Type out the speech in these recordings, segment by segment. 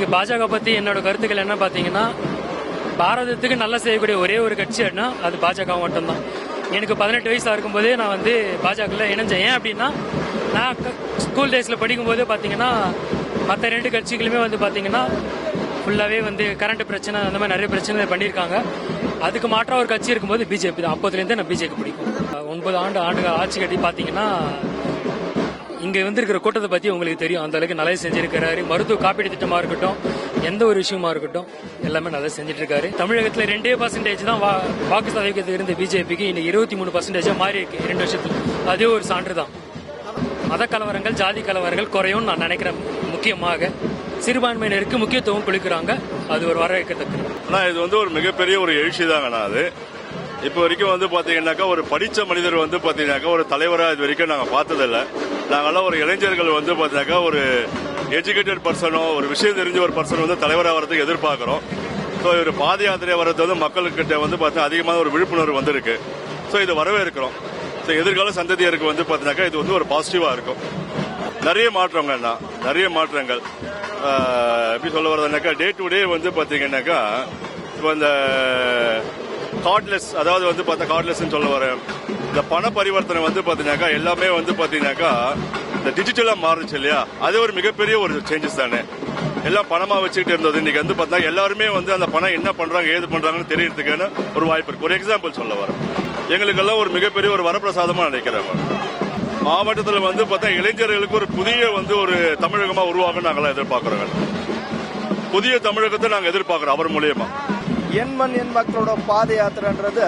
இன்னைக்கு பாஜக பத்தி என்னோட கருத்துக்கள் என்ன பாத்தீங்கன்னா பாரதத்துக்கு நல்லா செய்யக்கூடிய ஒரே ஒரு கட்சி அப்படின்னா அது பாஜக மட்டும்தான். எனக்கு பதினெட்டு வயசா இருக்கும்போதே நான் வந்து பாஜகல இணைஞ்சேன். ஏன் அப்படின்னா நான் ஸ்கூல் டேஸ்ல படிக்கும்போது பாத்தீங்கன்னா மற்ற ரெண்டு கட்சிகளுமே வந்து பாத்தீங்கன்னா ஃபுல்லாவே வந்து கரண்ட் பிரச்சனை அந்த மாதிரி நிறைய பிரச்சனை பண்ணியிருக்காங்க. அதுக்கு மாற்ற ஒரு கட்சி இருக்கும்போது பிஜேபி தான். அப்போதுலேருந்தே நான் பிஜேபி பிடிக்கும். ஒன்பது ஆண்டு ஆண்டு ஆட்சி கட்டி பாத்தீங்கன்னா இங்க வந்திருக்கிற கூட்டத்தை பத்தி உங்களுக்கு தெரியும். அந்த அளவுக்கு நல்லா செஞ்சிருக்கிறாரு. மருத்துவ காப்பீடு திட்டமா இருக்கட்டும் எந்த ஒரு விஷயமா இருக்கட்டும் எல்லாமே நல்லா செஞ்சுட்டு இருக்காரு தமிழகத்துல ரெண்டே பர்சன்டேஜ் தான் வா- வாக்கு சதவீதத்தில் இருந்த பிஜேபிக்கு இன்னைக்கு இருபத்தி மூணு பர்சன்டேஜா மாறி இருக்கு. ரெண்டு வருஷத்துல. அதே ஒரு சான்று தான். மத கலவரங்கள் ஜாதி கலவரங்கள் குறையும் நான் நினைக்கிறேன் முக்கியமாக. சிறுபான்மையினருக்கு முக்கியத்துவம் கொடுக்குறாங்க. அது ஒரு வரவேற்கத்தக்கது. ஆனா இது வந்து ஒரு மிகப்பெரிய ஒரு எழுச்சி தாங்கண்ணா அது. இப்போ வரைக்கும் வந்து பாத்தீங்கன்னாக்கா ஒரு படிச்ச மனிதர் வந்து பாத்தீங்கன்னாக்கா ஒரு தலைவரா இது வரைக்கும் நாங்க பார்த்ததில்ல. நாங்கள்லாம் ஒரு இளைஞர்கள் வந்து பார்த்தாக்கா ஒரு எஜுகேட்டட் பர்சனோ ஒரு விஷயம் தெரிஞ்ச ஒரு பர்சன் வந்து தலைவராக வரதுக்கு எதிர்பார்க்குறோம். ஸோ இவர் பாத யாத்திரை வர்றது வந்து மக்கள்கிட்ட வந்து பார்த்தா அதிகமான ஒரு விழிப்புணர்வு வந்திருக்கு. ஸோ இது வரவேற்கிறோம். ஸோ எதிர்கால சந்ததியருக்கு வந்து பார்த்தாக்கா இது வந்து ஒரு பாசிட்டிவாக இருக்கும். நிறைய மாற்றங்கள்ண்ணா நிறைய மாற்றங்கள். எப்படி சொல்ல வரதுனாக்கா டே டு டே வந்து பார்த்தீங்கன்னாக்கா இப்போ இந்த கார்ட்லெஸ் அதாவது வந்து பார்த்தா கார்ட்லெஸ் சொல்ல வரேன். இந்த பண பரிவர்த்தனை வந்து பாத்தீங்கன்னாக்கா எல்லாமே வந்து பாத்தீங்கன்னாக்கா இந்த டிஜிட்டலா மாறுச்சு இல்லையா? அது ஒரு மிகப்பெரிய ஒரு சேஞ்சஸ் தானே. எல்லாம் பணமா வச்சுக்கிட்டு இருந்தது. இன்னைக்கு வந்து பார்த்தா எல்லாருமே வந்து அந்த பணம் என்ன பண்றாங்க ஏது பண்றாங்கன்னு தெரியறதுக்கான ஒரு வாய்ப்பு இருக்கு. ஒரு எக்ஸாம்பிள் சொல்ல வரேன். எங்களுக்கெல்லாம் ஒரு மிகப்பெரிய ஒரு வரப்பிரசாதமா நினைக்கிறேன். மாவட்டத்தில் வந்து பார்த்தா இளைஞர்களுக்கு ஒரு புதிய வந்து ஒரு தமிழகமா உருவாக நாங்களாம் எதிர்பார்க்கிறோங்க. புதிய தமிழகத்தை நாங்கள் எதிர்பார்க்கிறோம் அவர் மூலியமா. என் மண் என் மக்களோட பாத யாத்திரைன்றது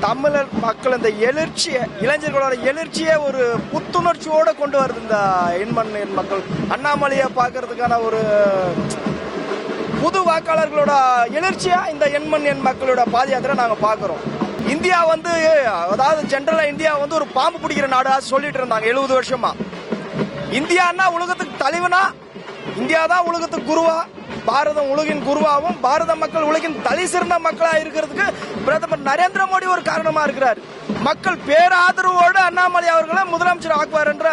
தமிழர் மக்கள் இந்த எழுச்சியை இளைஞர்களோட எழுச்சியை ஒரு புத்துணர்ச்சியோட கொண்டு வருது இந்த எண்மண் எண் என் மக்கள். அண்ணாமலையை பார்க்கறதுக்கான ஒரு புது வாக்காளர்களோட எழுச்சியா இந்த எண்மண் எண் என் மக்களோட பாத யாத்திரை நாங்கள் பார்க்குறோம். இந்தியா வந்து அதாவது ஜென்ரலா இந்தியா வந்து ஒரு பாம்பு பிடிக்கிற நாடா சொல்லிட்டு இருந்தாங்க எழுபது வருஷமா. இந்தியான்னா உலகத்துக்கு தலைவனா இந்தியா தான் உலகத்துக்கு குருவா பாரதம் உலகின் குருவாகவும் பாரத மக்கள் உலகின் தலை சிறந்த மக்களா இருக்கிறதுக்கு பிரதமர் நரேந்திர மோடி ஒரு காரணமா இருக்கிறார். மக்கள் பேராதரவோடு அண்ணாமலை அவர்களை முதலமைச்சர் ஆக்குவார் என்ற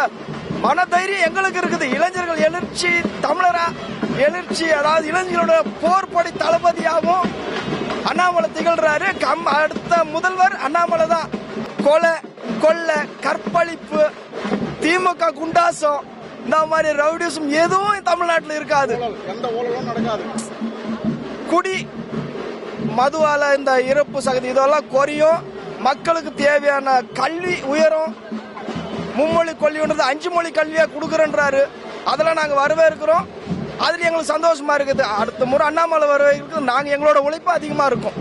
மனதைரியம் எங்களுக்கு இருக்குது. இளைஞர்கள் எழுச்சி தமிழரா? எழுச்சி அதாவது இளைஞர்களோட போர்படை தளபதியாகவும் அண்ணாமலை திகழ்றாரு. கம் அடுத்த முதல்வர் அண்ணாமலை தான். கொலை கொள்ளை கற்பழிப்பு திமுக குண்டாசம். இந்த மாதிரி ரவுடிசம் எதுவும் தமிழ்நாட்டில் இருக்காது. எந்த ஊழலும் நடக்காது. குடி மதுவால இந்த இறப்பு சகதி இதெல்லாம் குறையும். மக்களுக்கு தேவையான கல்வி உயரும். மும்மொழி கல்வின்றது அஞ்சு மொழி கல்வியா கொடுக்குறன்றாரு. அதெல்லாம் நாங்க வரவேற்கிறோம். அதுல எங்களுக்கு சந்தோஷமா இருக்குது. அடுத்த முறை அண்ணாமலை வரவேற்கிறது நாங்க எங்களோட உழைப்பு அதிகமா இருக்கும்.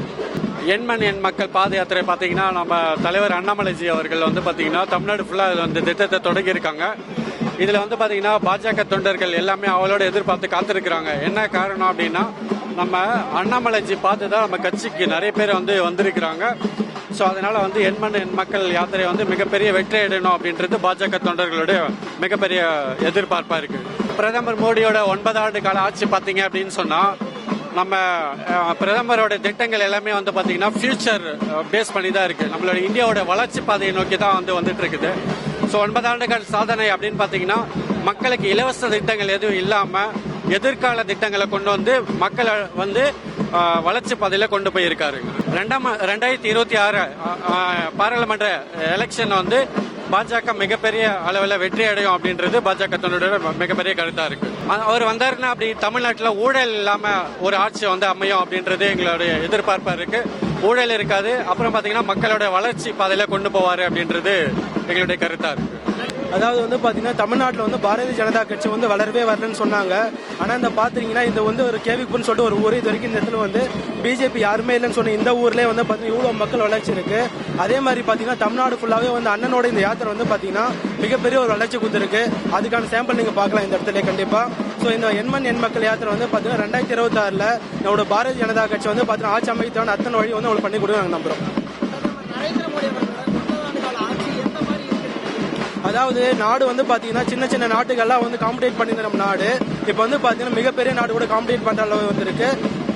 எண்மண் எண் மக்கள் பாத யாத்திரை பார்த்தீங்கன்னா நம்ம தலைவர் அண்ணாமலைஜி அவர்கள் வந்து பார்த்தீங்கன்னா தமிழ்நாடு ஃபுல்லாக அந்த திட்டத்தை தொடங்கியிருக்காங்க. இதில் வந்து பாத்தீங்கன்னா பாஜக தொண்டர்கள் எல்லாமே அவளோட எதிர்பார்த்து காத்திருக்கிறாங்க. என்ன காரணம் அப்படின்னா நம்ம அண்ணாமலைஜி பார்த்து தான் நம்ம கட்சிக்கு நிறைய பேர் வந்து வந்திருக்கிறாங்க. ஸோ அதனால வந்து எண்மண் எண் மக்கள் யாத்திரை வந்து மிகப்பெரிய வெற்றி அடையணும் அப்படின்றது பாஜக தொண்டர்களுடைய மிகப்பெரிய எதிர்பார்ப்பா இருக்கு. பிரதமர் மோடியோட ஒன்பது ஆண்டு கால ஆட்சி பார்த்தீங்க அப்படின்னு சொன்னா நம்ம பிரதமரோட திட்டங்கள் எல்லாமே வந்து பாத்தீங்கன்னா ஃபியூச்சர் பேஸ் பண்ணி தான் இருக்கு. நம்மளோட இந்தியாவோட வளர்ச்சி பாதையை நோக்கி தான் வந்து வந்துட்டு இருக்குது. ஸோ ஒன்பது ஆண்டுகள் சாதனை அப்படின்னு பாத்தீங்கன்னா மக்களுக்கு இலவச திட்டங்கள் எதுவும் இல்லாம எதிர்கால திட்டங்களை கொண்டு வந்து மக்களை வந்து வளர்ச்சி பாதையில கொண்டு போயிருக்காரு. ரெண்டாம் ரெண்டாயிரத்தி இருபத்தி ஆறு பாராளுமன்ற எலெக்ஷன் வந்து பாஜக மிகப்பெரிய அளவில் வெற்றி அடையும் அப்படின்றது பாஜக தன்னுடைய மிகப்பெரிய கருத்தா இருக்கு. அவர் வந்தாருன்னா அப்படி தமிழ்நாட்டில் ஊழல் இல்லாம ஒரு ஆட்சி வந்து அமையும் அப்படின்றது எங்களுடைய எதிர்பார்ப்பா இருக்கு. ஊழல் இருக்காது. அப்புறம் பாத்தீங்கன்னா மக்களோட வளர்ச்சி பாதையில கொண்டு போவாரு அப்படின்றது எங்களுடைய கருத்தா இருக்கு. அதாவது வந்து பாத்தீங்கன்னா தமிழ்நாட்டில் வந்து பாரதிய ஜனதா கட்சி வந்து வளரவே வரலன்னு சொன்னாங்க. ஆனா இந்த பாத்தீங்கன்னா இந்த வந்து ஒரு கேவிக்குன்னு சொல்லிட்டு ஒரு ஊர் இது வரைக்கும் இந்த இடத்துல வந்து பிஜேபி யாருமே இல்லைன்னு சொன்ன இந்த ஊர்லயே வந்து பாத்தீங்கன்னா இவ்வளவு மக்கள் வளர்ச்சி இருக்கு. அதே மாதிரி பாத்தீங்கன்னா தமிழ்நாடு ஃபுல்லாவே வந்து அண்ணனோட இந்த யாத்திரை வந்து பாத்தீங்கன்னா மிகப்பெரிய ஒரு வளர்ச்சி கொடுத்துருக்கு. அதுக்கான சாம்பிள் நீங்க பார்க்கலாம் இந்த இடத்துல கண்டிப்பா. சோ இந்த எண்மண் எண் மக்கள் யாத்திரை வந்து பாத்தீங்கன்னா ரெண்டாயிரத்தி இருபத்தி ஆறுல நம்மளோட பாரதிய ஜனதா கட்சி வந்து பாத்தீங்கன்னா ஆட்சி அமைத்தான அத்தனை வழி வந்து அவங்களுக்கு பண்ணி கொடுக்க நம்புறோம். அதாவது நாடு வந்து பாத்தீங்கன்னா சின்ன சின்ன நாட்டுகள்லாம் வந்து காம்படேட் பண்ணியிருந்த நம்ம நாடு. இப்போ வந்து பாத்தீங்கன்னா மிகப்பெரிய நாடு கூட காம்படேட் பண்ற அளவு வந்திருக்கு.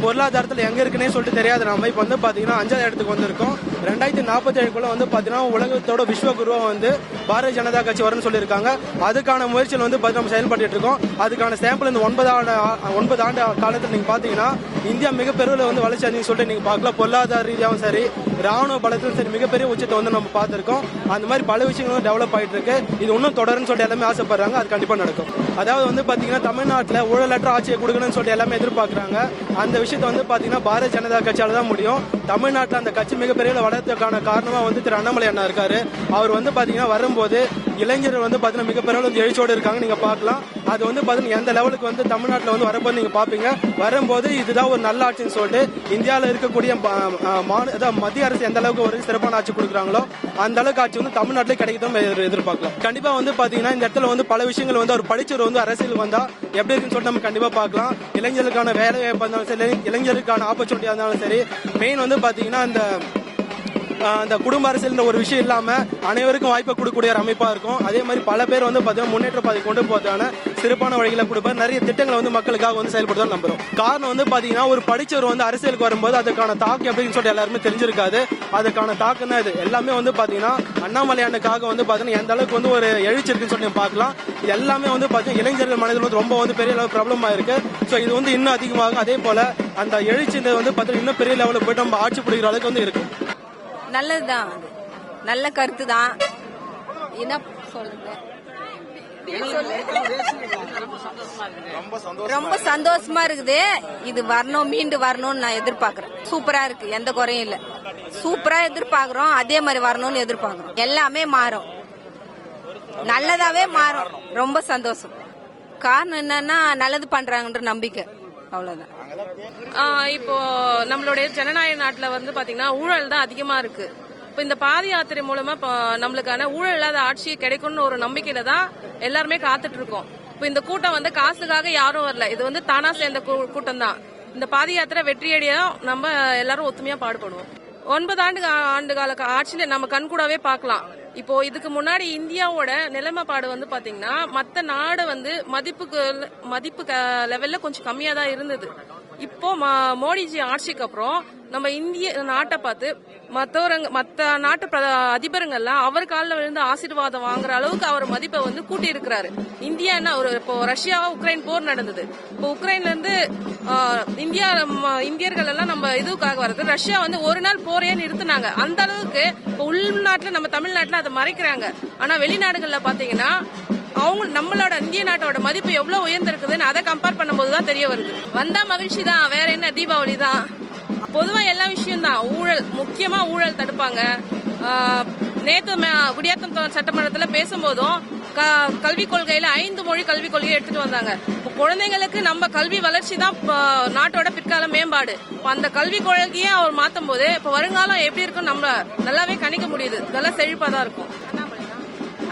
பொருளாதாரத்தில் எங்க இருக்குன்னே சொல்லிட்டு தெரியாது நம்ம இப்போ வந்து பாத்தீங்கன்னா அஞ்சாவது இடத்துக்கு வந்திருக்கோம். ரெண்டாயிரத்தி நாற்பத்தி ஏழுக்குள்ள வந்து பாத்தீங்கன்னா உலகத்தோட விஸ்வகுருவா வந்து பாரதிய ஜனதா கட்சி வரும்னு சொல்லியிருக்காங்க. அதுக்கான முயற்சியில் வந்து பாத்தீங்கன்னா நம்ம செயல்பட்டு இருக்கோம். அதுக்கான சாம்பிள் இந்த ஒன்பது ஆண்டு ஒன்பது ஆண்டு காலத்தில் நீங்க பாத்தீங்கன்னா இந்தியா மிகப்பெரிய வந்து வளர்ச்சி அதிகம் சொல்லிட்டு நீங்க பார்க்கலாம். பொருளாதார ரீதியாகவும் சரி ராணுவ பலத்திலும் சரி மிகப்பெரிய உச்சத்தை வந்து நம்ம பார்த்துருக்கோம். அந்த மாதிரி பல விஷயங்களும் டெவலப் ஆயிட்டு இருக்கு இது இன்னும் தொடரும்னு சொல்லிட்டு எல்லாமே ஆசைப்படுறாங்க. அது கண்டிப்பா நடக்கும். அதாவது வந்து பாத்தீங்கன்னா தமிழ்நாட்டில் ஊழலற்ற ஆட்சியை கொடுக்கணும்னு சொல்லிட்டு எல்லாமே எதிர்பார்க்கறாங்க. அந்த விஷயத்தை வந்து பாத்தீங்கன்னா பாரதிய ஜனதா கட்சியால தான் முடியும். தமிழ்நாட்டில் அந்த கட்சி மிகப்பெரிய வளர்த்ததுக்கான காரணமாக காரணமா வந்து திரு அண்ணாமலை அண்ணா இருக்காரு. அவர் வந்து பாத்தீங்கன்னா வரும்போது இளைஞர்கள் வந்து பாத்தீங்கன்னா மிகப்பெரிய அளவு எழுச்சியோடு இருக்காங்க நீங்க பார்க்கலாம். அது வந்து பாத்தீங்கன்னா எந்த லெவலுக்கு வந்து தமிழ்நாட்டில் வந்து வரும்போது நீங்க பாப்பீங்க வரும்போது இதுதான் ஒரு நல்ல ஆட்சின்னு சொல்லிட்டு இந்தியாவில் இருக்கக்கூடிய மத்திய அரசு எந்த அளவுக்கு ஒரு சிறப்பான ஆட்சி கொடுக்குறாங்களோ அந்த அளவுக்கு ஆட்சி வந்து தமிழ்நாட்டிலே கிடைக்கும் எதிர்பார்க்கலாம். கண்டிப்பா வந்து பாத்தீங்கன்னா இந்த இடத்துல வந்து பல விஷயங்கள் வந்து அவர் படிச்சவர் வந்து அரசியல் வந்தா எப்படி இருக்குன்னு சொல்லிட்டு நம்ம கண்டிப்பா பார்க்கலாம். இளைஞர்களுக்கான வேலை வாய்ப்பாக இருந்தாலும் சரி இளைஞருக்கான ஆப்பர்ச்சுனிட்டியா இருந்தாலும் சரி மெயின் வந்து பாத்தீங்கன்னா இந்த அந்த குடும்ப அரசியல் ஒரு விஷயம் இல்லாம அனைவருக்கும் வாய்ப்பை கொடுக்கக்கூடிய ஒரு அமைப்பா இருக்கும். அதே மாதிரி பல பேர் வந்து பாத்தீங்கன்னா முன்னேற்ற பாதை கொண்டு போறதுக்கான சிறப்பான வழிகளை கொடுப்பார் நிறைய திட்டங்களை வந்து மக்களுக்காக வந்து செயல்படுத்த நம்புறோம். காரணம் வந்து பாத்தீங்கன்னா ஒரு படிச்சவர் வந்து அரசியலுக்கு வரும்போது அதுக்கான தாக்கம் அப்படின்னு சொல்லிட்டு எல்லாருமே தெரிஞ்சிருக்காது. அதுக்கான தாக்கம் தான் இது. எல்லாமே வந்து பாத்தீங்கன்னா அண்ணாமலையானுக்காக வந்து பாத்தீங்கன்னா எந்த அளவுக்கு வந்து ஒரு எழுச்சி இருக்குன்னு சொல்லி பார்க்கலாம். இது எல்லாமே வந்து பாத்தீங்கன்னா இளைஞர்கள் மனதில் வந்து ரொம்ப வந்து பெரிய அளவு ப்ராப்ளமா இருக்கு. ஸோ இது வந்து இன்னும் அதிகமாகும். அதே போல அந்த எழுச்சி வந்து பாத்தீங்கன்னா இன்னும் பெரிய லெவலில் போயிட்டு நம்ம ஆட்சி பிடிக்கிற அளவுக்கு வந்து இருக்கும் நல்லதுதான். அது நல்ல கருத்து தான் என்ன சொல்லுங்க? ரொம்ப சந்தோஷமா இருக்குது. இது வரணும் மீண்டு வரணும்னு நான் எதிர்பார்க்கறேன். சூப்பரா இருக்கு எந்த குறையும் இல்ல. சூப்பரா எதிர்பார்க்கறோம் அதே மாதிரி வரணும்னு எதிர்பார்க்கறோம். எல்லாமே மாறும். நல்லதாவே மாறும். ரொம்ப சந்தோஷம். காரணம் என்னன்னா நல்லது பண்றாங்கன்ற நம்பிக்கை. அவ்வளவுதான். இப்போ நம்மளுடைய ஜனநாயக நாட்டில் வந்து பாத்தீங்கன்னா ஊழல் தான் அதிகமா இருக்கு. இப்போ இந்த பாத யாத்திரை மூலமா இப்போ நம்மளுக்கான ஊழல் இல்லாத ஆட்சி கிடைக்கும்னு ஒரு நம்பிக்கையில தான் எல்லாருமே காத்துட்டு இருக்கோம். இப்போ இந்த கூட்டம் வந்து காசுக்காக யாரும் வரல. இது வந்து தானா சேர்ந்த கூட்டம் தான். இந்த பாத யாத்திரை வெற்றியடைய நம்ம எல்லாரும் ஒத்துமையா பாடுபடுவோம். ஒன்பது ஆண்டு ஆண்டு கால ஆட்சியில நம்ம கண்கூடாவே பார்க்கலாம். இப்போ இதுக்கு முன்னாடி இந்தியாவோட நிலைமைப்பாடு வந்து பாத்தீங்கன்னா மற்ற நாடு வந்து மதிப்புக்கு மதிப்பு க- லெவல்ல கொஞ்சம் கம்மியா தான் இருந்தது. இப்போ ம- மோடிஜி ஆட்சிக்கு அப்புறம் நம்ம இந்திய நாட்டை பார்த்து மற்றவரங்க மற்ற நாட்டு பிரத- அதிபருங்கெல்லாம் அவர் காலில் விழுந்து ஆசீர்வாதம் வாங்குற அளவுக்கு அவர் மதிப்பை வந்து கூட்டி இருக்கிறாரு இந்தியா என்ன ஒரு இப்போ ரஷ்யாவா உக்ரைன் போர் நடந்தது. இப்போ உக்ரைன்ல இருந்து இந்தியா ம- இந்தியர்கள் எல்லாம் நம்ம இதுக்காக வருது ரஷ்யா வந்து ஒரு நாள் போரையே நிறுத்தினாங்க. அந்த அளவுக்கு இப்போ உள்நாட்டுல நம்ம தமிழ்நாட்டுல அதை மறைக்கிறாங்க. ஆனா வெளிநாடுகள்ல பாத்தீங்கன்னா அவங்க நம்மளோட இந்திய நாட்டோட மதிப்பு எவ்வளவு உயர்ந்திருக்குதுன்னு அதை கம்பேர் பண்ணும்போது தான் தெரிய வருது. வந்தா மகிழ்ச்சி தான் வேற என்ன? தீபாவளி தான். பொதுவா எல்லா விஷயம் தான் ஊழல் முக்கியமா ஊழல் தடுப்பாங்க. நேத்து குடியாத்தம் சட்டமன்றத்துல பேசும்போதும் க- கல்விக் கொள்கையில ஐந்து மொழி கல்விக் கொள்கையை எடுத்துட்டு வந்தாங்க. இப்போ குழந்தைங்களுக்கு நம்ம கல்வி வளர்ச்சி தான் நாட்டோட பிற்கால மேம்பாடு. அந்த கல்வி கொள்கையை அவர் மாத்தும் போது இப்ப வருங்காலம் எப்படி இருக்கும் நம்ம நல்லாவே கணிக்க முடியுது. நல்லா செழிப்பா தான் இருக்கும்.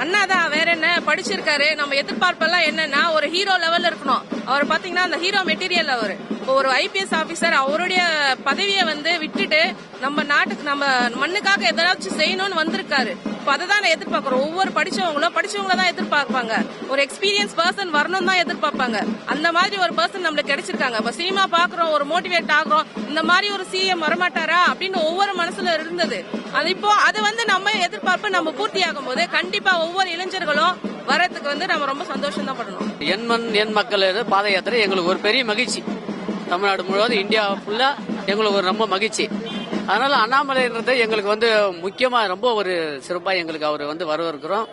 அண்ணா தான் வேற என்ன படிச்சிருக்காரு? நம்ம எதிர்பார்ப்பெல்லாம் என்னன்னா ஒரு ஹீரோ லெவல்ல இருக்கணும். அவர் பாத்தீங்கன்னா அந்த ஹீரோ மெட்டீரியல் அவர். ஒரு ஐபிஎஸ் ஆபீசர் அவருடைய பதவியை வந்து விட்டுட்டு நம்ம நாட்டுக்கு நம்ம மண்ணுக்காக ஏதாச்சும் செய்யணும்னு வந்திருக்காரு. இப்போ அதை தான் நான் ஒவ்வொரு படிச்சவங்களும் படிச்சவங்கள தான் எதிர்பார்ப்பாங்க. ஒரு எக்ஸ்பீரியன்ஸ் பர்சன் வரணும் தான் எதிர்பார்ப்பாங்க. அந்த மாதிரி ஒரு பர்சன் நம்மளுக்கு கிடைச்சிருக்காங்க. இப்போ சினிமா பார்க்குறோம் ஒரு மோட்டிவேட் ஆகுறோம். இந்த மாதிரி ஒரு சிஎம் வரமாட்டாரா? அப்படின்னு ஒவ்வொரு மனசுல இருந்தது. அது இப்போ அது வந்து நம்ம எதிர்பார்ப்பு நம்ம பூர்த்தி ஆகும் போது கண்டிப்பா ஒவ்வொரு இளைஞர்களும் வரதுக்கு வந்து நம்ம ரொம்ப சந்தோஷம் தான் படணும். என் மண் என் மக்கள் பாத யாத்திரை எங்களுக்கு ஒரு பெரிய மகிழ்ச்சி. தமிழ்நாடு முழுவதும் இந்தியா ஃபுல்லா எங்களுக்கு ஒரு ரொம்ப மகிழ்ச்சி. அதனால அண்ணாமலைன்றது எங்களுக்கு வந்து முக்கியமா ரொம்ப ஒரு சிறப்பா எங்களுக்கு அவர் வந்து வரவிருக்கிறோம்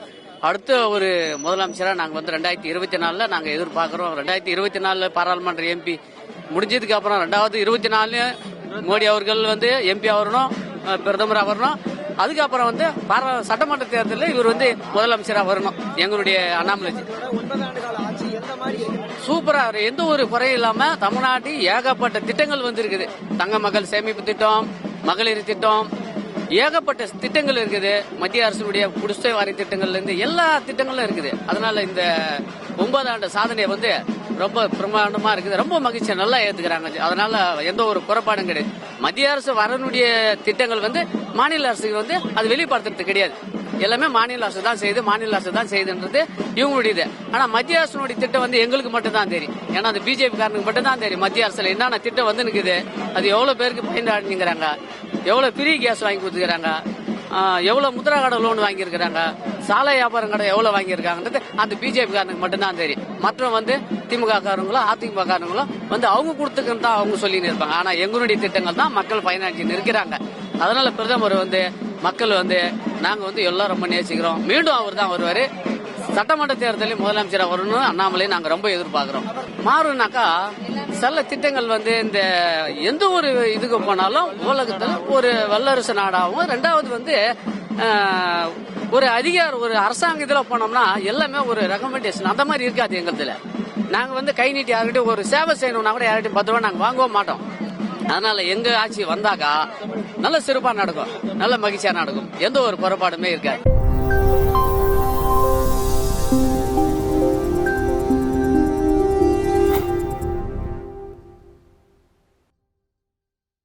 அடுத்த ஒரு முதலமைச்சரா நாங்க வந்து ரெண்டாயிரத்தி இருபத்தி நாலுல நாங்க எதிர்பார்க்கிறோம். ரெண்டாயிரத்தி இருபத்தி நாலுல பாராளுமன்ற எம்பி முடிஞ்சதுக்கு அப்புறம் ரெண்டாவது இருபத்தி நாலு மோடி அவர்கள் வந்து எம்பி வரணும் பிரதமராக வரணும். அதுக்கப்புறம் வந்து பாரா சட்டமன்ற தேர்தலில் இவர் வந்து முதலமைச்சராக வரணும் எங்களுடைய அண்ணாமலை சூப்பரா எந்த ஒரு குறையும் இல்லாம தமிழ்நாட்டில் ஏகப்பட்ட திட்டங்கள் வந்து இருக்குது தங்க மகள் சேமிப்பு திட்டம் மகளிர் திட்டம் ஏகப்பட்ட திட்டங்கள் இருக்குது. மத்திய அரசுடைய குடிசை வாரி திட்டங்கள்ல இருந்து எல்லா திட்டங்களும் இருக்குது. அதனால இந்த ஒன்பது ஆண்டு சாதனை வந்து ரொம்ப பிரமாண்டமா இருக்குது. ரொம்ப மகிழ்ச்சியா நல்லா ஏத்துக்கிறாங்க. அதனால எந்த ஒரு குறைபாடும் கிடையாது. மத்திய அரசு வரனுடைய திட்டங்கள் வந்து மாநில அரசுக்கு வந்து அது வெளிப்படுத்துறது கிடையாது. எல்லாமே மாநில அரசு தான் செய்யுது மாநில அரசு தான் செய்யுதுன்றது இவங்களுடையது. ஆனா மத்திய அரசுடைய திட்டம் வந்து எங்களுக்கு மட்டும் தான் தெரியும். ஏன்னா அந்த பிஜேபி காரனுக்கு மட்டும் தான் தெரியும். மத்திய அரசுல என்னென்ன திட்டம் வந்து நிற்குது அது எவ்வளவு பேருக்கு பயன்டாடுங்கிறாங்க எவ்வளவு ஃப்ரீ கேஸ் வாங்கி கொடுத்துக்கிறாங்க எவ்வளவு முத்ரா கடை லோன் வாங்கியிருக்கிறாங்க சாலை வியாபாரம் கடை எவ்வளவு வாங்கியிருக்காங்கன்றது அந்த பிஜேபி காரனுக்கு மட்டும்தான் தெரியும். மற்ற வந்து திமுக காரங்களோ அதிமுக காரங்களோ வந்து அவங்க கொடுத்துக்கன்னு தான் அவங்க சொல்லின்னு இருப்பாங்க. ஆனா எங்களுடைய திட்டங்கள் தான் மக்கள் பயனாளிச்சு இருக்கிறாங்க. அதனால பிரதமர் வந்து மக்கள் வந்து நாங்க வந்து எல்லாம் ரொம்ப நேசிக்கிறோம். மீண்டும் அவர் தான் வருவாரு. சட்டமன்ற தேர்தலில் முதலமைச்சராக வரணும் அண்ணாமலை நாங்க ரொம்ப எதிர்பார்க்கிறோம். மாறுனாக்கா சில திட்டங்கள் வந்து இந்த எந்த ஒரு இதுக்கு போனாலும் உலகத்தில் ஒரு வல்லரசு நாடாகவும் ரெண்டாவது வந்து ஒரு அதிகார ஒரு அரசாங்க இதில் போனோம்னா எல்லாமே ஒரு ரெக்கமெண்டேஷன் அந்த மாதிரி இருக்காது எங்களுதுல. நாங்க வந்து கை நீட்டி யார்கிட்டயும் ஒரு சேவை செய்யணும்னா கூட யார்கிட்டயும் பத்து ரூபா நாங்கள் வாங்கவும் மாட்டோம். அதனால எங்க ஆட்சி வந்தாக்கா நல்ல சிறப்பா நடக்கும். நல்ல மகிழ்ச்சியா நடக்கும். எந்த ஒரு குறைபாடுமே இருக்காது.